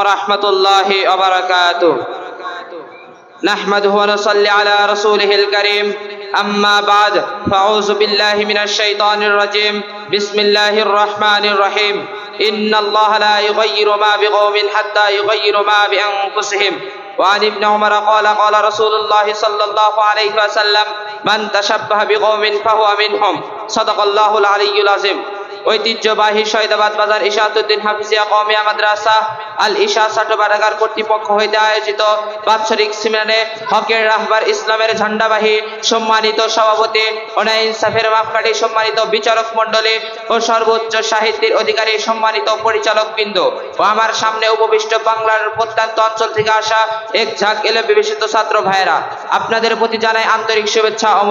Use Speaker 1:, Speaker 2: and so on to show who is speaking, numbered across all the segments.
Speaker 1: ورحمة الله وبركاته. نحمده ونصلي على رسوله الكريم. أما بعد فأعوذ بالله من الشيطان الرجيم. بسم الله الرحمن الرحيم. إن الله لا يغير ما بقوم حتى يغير ما بأنفسهم. وعن ابن عمر قال قال رسول الله صلى الله عليه وسلم من تشبه بقوم فهو منهم. صدق الله العلي العظيم. ঐতিহ্যবাহী শহীদাবাদ বাজার ইশাতুদ্দিন হাফিজিয়া কওমিয়া মাদ্রাসা আল ইশা কর্তৃপক্ষ হইতে আয়োজিত বাৎসরিক হকের রাহবার ইসলামের ঝান্ডাবাহী সম্মানিত সভাপতি মাপকাঠি সম্মানিত বিচারক মণ্ডলী ও সর্বোচ্চ সাহিত্যের অধিকারী সম্মানিত পরিচালক বৃন্দ ও আমার সামনে উপবিষ্ট বাংলার প্রত্যন্ত অঞ্চল থেকে আসা এক ঝাঁক এলে বিবেচিত ছাত্র ভাইয়েরা, আপনাদের প্রতি জানাই আন্তরিক শুভেচ্ছা ও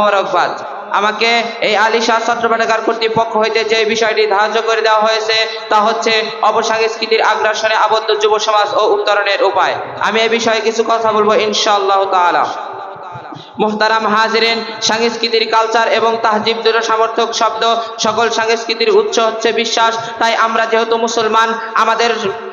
Speaker 1: আমাকে এই আলী শাহ পাঠাগার কর্তৃপক্ষ হইতে যে বিষয়টি ধার্য করে দেওয়া হয়েছে, তা হচ্ছে অপসংস্কৃতির আগ্রাসনে আবদ্ধ যুব সমাজ ও উত্তরণের উপায়। আমি এ বিষয়ে কিছু কথা বলব ইনশাআল্লাহ তাআলা। মোহতারাম হাজিরেন, সাংস্কৃতির কালচার এবং তাহজিব দুটো সমর্থক শব্দ সকল সাংস্কৃতির উৎস হচ্ছে বিশ্বাস। তাই আমরা যেহেতু মুসলমান, আমাদের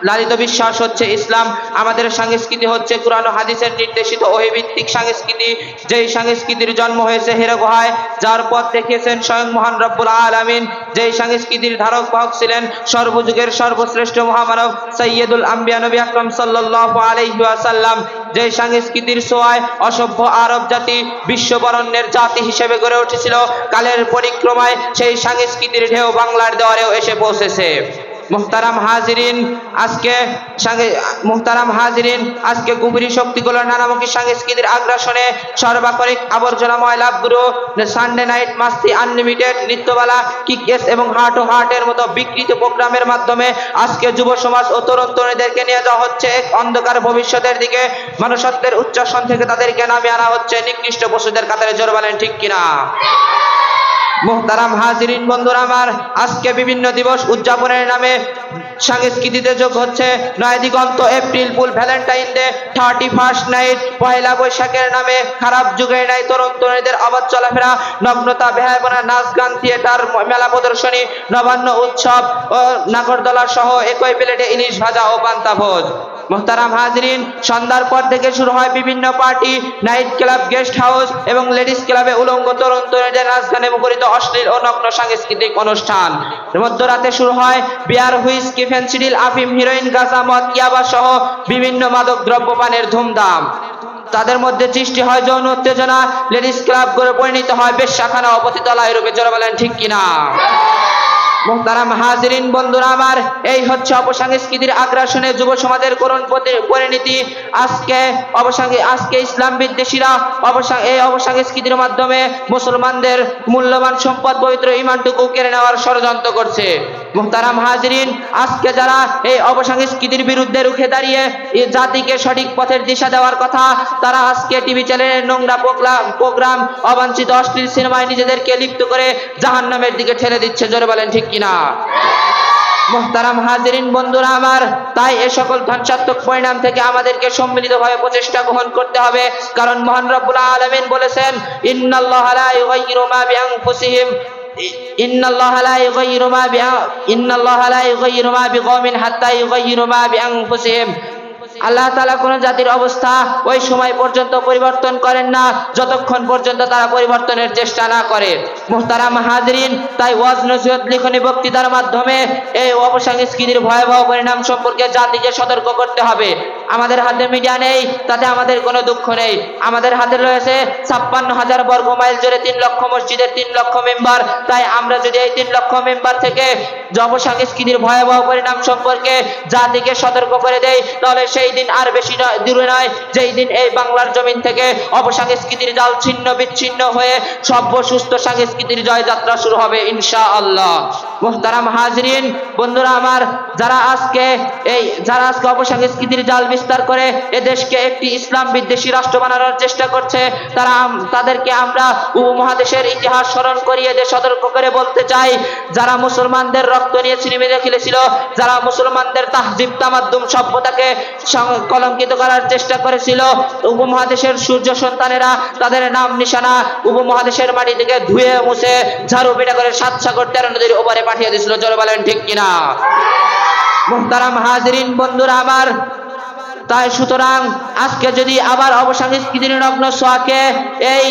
Speaker 1: লালিত বিশ্বাস হচ্ছে ইসলাম, আমাদের সংস্কৃতি হচ্ছে কোরআন হাদিসের নির্দেশিত ওহিভিত্তিক সংস্কৃতি। যেই সংস্কৃতির জন্ম হয়েছে হেরে গুহায়, যার পথ দেখিয়েছেন স্বয়ং মহান রব্বুল আলামিন। যেই সংস্কৃতির ধারক বাহক ছিলেন সর্বযুগের সর্বশ্রেষ্ঠ মহামানব সৈয়দুল আম্বিয়া নবী আকরম সাল্লাল্লাহু আলাইহি ওয়াসাল্লাম। যে সংস্কৃতির সোয়ায় অসভ্য আরব জাতি বিশ্ববরণ্যের জাতি হিসেবে গড়ে উঠেছিল, কালের পরিক্রমায় সেই সংস্কৃতির ঢেউ বাংলার দেওয়ারেও এসে পৌঁছেছে। মুহতারাম হাজিরিন, আজকে মুহতারাম হাজিরিন, আজকে গুবরি শক্তিগুলো নানামুখী সংস্কৃতির আগ্রাসনে সর্বাকরিক আবর্জনা ময়লাগুলো সানডে নাইট মাস্তি আনলিমিটেড নৃত্যবালা কিকেস এবং হার্ট ও হার্টের মতো বিকৃত প্রোগ্রামের মাধ্যমে আজকে যুব সমাজ ও তরুণ তরুণীদেরকে নিয়ে যাওয়া হচ্ছে এক অন্ধকার ভবিষ্যতের দিকে। মানুষত্বের উচ্চাসন থেকে তাদেরকে নামিয়ে আনা হচ্ছে নিকৃষ্ট পশুদের কাতারে জোর বলেন ঠিক কিনা? মোহতারাম হাজিরিন, বন্ধুরা আমার, আজকে বিভিন্ন দিবস উদযাপনের নামে সংস্কৃতিতে যোগ হচ্ছে। নয় দিগন্ত, April, fool Valentine Day, thirty first night, পয়লা বৈশাখের নামে, খারাপ যুগের নাই, তরুণ তরুণীদের অবাধ চলাফেরা, নগ্নতা, বেহায়পনা, নাচ গান, থিয়েটার, মেলা প্রদর্শনী, নবান্ন উৎসব ও নাগরদোলা সহ একই প্লেটে ইলিশ ভাজা ও পান্তা ভোজ। মোহতারাম হাজরিন, সন্ধ্যার পর থেকে শুরু হয় বিভিন্ন party, night club, guest house এবং লেডিস ক্লাবে উলঙ্গ তরুণ তরুণীদের গানে মুখরিত অশ্লীল ও নগ্ন সাংস্কৃতিক অনুষ্ঠান। মধ্যরাতে শুরু হয় বিয়ার হুইস্কি ফেন্সিডিল আফিম, হিরোইন, গাঁজা, মদ, ইয়াবা সহ বিভিন্ন মাদক দ্রব্য পানের ধুমধাম। তাদের মধ্যে সৃষ্টি হয় যৌন উত্তেজনা, লেডিস ক্লাব করে পরিণত হয় বেশ শাখানা অপতিতলায় রূপে। জোরে বলেন, ঠিক কিনা? মোহতারাম মাহাজরিন বন্ধুরা আমার, এই হচ্ছে অপসংস্কৃতির আগ্রাসনে যুব সমাজের করুণ পরিণীতি। আজকে অবসংগে আজকে ইসলাম বিদ্বেষীরা অবসং- এই অপসংস্কৃতির মাধ্যমে মুসলমানদের মূল্যবান সম্পদ, পবিত্র ইমানটুকু কেড়ে নেওয়ার ষড়যন্ত্র করছে। মোহতারাম হাজিরিন, আজকে যারা এই অপসংস্কৃতির বিরুদ্ধে রুখে দাঁড়িয়ে এই জাতিকে সঠিক পথের দিশা দেওয়ার কথা, তারা আজকে টিভি চ্যানেলের নোংরা প্রোগ্রাম, অবাঞ্ছিত অশ্লীল সিনেমায় নিজেদেরকে লিপ্ত করে জাহান্নামের দিকে ঠেলে দিচ্ছে, জোরে বলেন ঠিক কিনা? মোহতারাম হাজিরিন, বন্ধুরা আমার, তাই এ সকল ধ্বংসাত্মক পরিণাম থেকে আমাদেরকে সম্মিলিতভাবে প্রচেষ্টা গ্রহণ করতে হবে। কারণ মহান রব্বুল আলামিন বলেছেন, ইন্নাল্লাহ লা ইউগাইয়িরু মা বিআনফুসিহিম। ইন্নাল্লাহ লা আল্লাহ তাআলা কোন জাতির অবস্থা ওই সময় পর্যন্ত পরিবর্তন করেন না, যতক্ষণ পর্যন্ত তারা পরিবর্তনের চেষ্টা না করে। মুহতারাম হাজরিন, তাই ওয়াজ নসিহত লিখনি বক্তৃতার মাধ্যমে, এই অপসংস্কৃতির ভয়াবহ পরিণাম সম্পর্কে জাতিকে সতর্ক করতে হবে। আমাদের হাতে মিডিয়া নেই, তাতে আমাদের কোনো দুঃখ নেই। আমাদের হাতে রয়েছে ছাপ্পান্ন হাজার বর্গ মাইল জুড়ে তিন লক্ষ মসজিদের তিন লক্ষ মেম্বার। তাই আমরা যদি এই তিন লক্ষ মেম্বার থেকে যে অপসংস্কৃতির ভয়াবহ পরিণাম সম্পর্কে জাতিকে সতর্ক করে দেই, তাহলে সেই দিন আর বেশি দূরে নয়, যেই দিন এই বাংলার জমিন থেকে অপসংস্কৃতির জাল ছিন্ন বিচ্ছিন্ন হয়ে সভ্য সুস্থ সংস্কৃতির জয়যাত্রা শুরু হবে ইনশা আল্লাহ মোহতারাম হাজরিন, বন্ধুরা আমার, যারা আজকে এই, যারা আজকে অপসংস্কৃতির জাল বিস্তার করে এ দেশকে একটি ইসলাম বিদ্বেষী রাষ্ট্র বানানোর চেষ্টা করছে, তারা তাদেরকে আমরা উপমহাদেশের ইতিহাস স্মরণ করিয়ে দিয়ে সতর্ক করে বলতে চাই, যারা মুসলমানদের রক্ত নিয়ে ছিনিমিদে খেলেছিল, যারা মুসলমানদের তাহজিব, তামাদ্দুম সভ্যতাকে কলঙ্কিত করার চেষ্টা করেছিল, উপমহাদেশের সূর্য সন্তানেরা তাদের নাম নিশানা উপমহাদেশের মাটি থেকে ধুয়ে মুছে ঝাড়ু পিটা করে সাত সাগর, তেরো নদীর ওপারে পাঠিয়ে দিয়েছিল জল বলেন ঠিক কিনা? মুহতারাম হাজরিন, বন্ধুরা আমার, তাই সুতরাং আজকে যদি আবার অবসংস্কৃতির নগ্ন সোয়াকে এই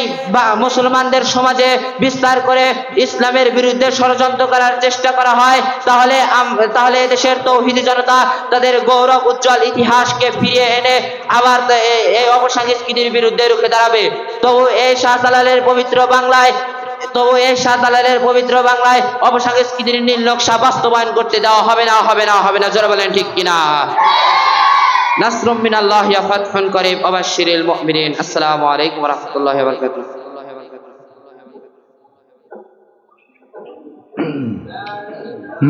Speaker 1: মুসলমানদের সমাজে বিস্তার করে ইসলামের বিরুদ্ধে ষড়যন্ত্র করার চেষ্টা করা হয়, তাহলে তাহলে দেশের তৌহিদি জনতা তাদের গৌরব, উজ্জ্বল ইতিহাসকে ফিরিয়ে এনে আবার এই অবসংস্কৃতির বিরুদ্ধে রুখে দাঁড়াবে। তবু এই শাহজালালের পবিত্র বাংলায় তবু এই পবিত্র বাংলায় নকশা বাস্তবায়ন করতে দেওয়া হবে না হবে না হবে না। জোরে বলেন ঠিক কিনা? নাসরুম মিনাল্লাহ ইয়া ফাতহুন করিম ওয়াবাশশিরিল মুমিনিন। আসসালামু আলাইকুম ওয়া রাহমাতুল্লাহি ওয়া বারাকাতুহু।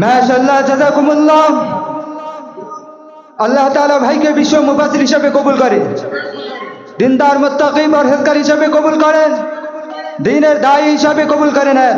Speaker 2: মাশাল্লাহ জাজাকুমুল্লাহ আল্লাহ তাআলা ভাইকে বিশ্ব মুফাসসির হিসেবে কবুল করে দিনদার মুত্তাকি পরহেজগার হিসেবে কবুল করেন। দিনের দায়ী হিসাবে কবুল করে নেন।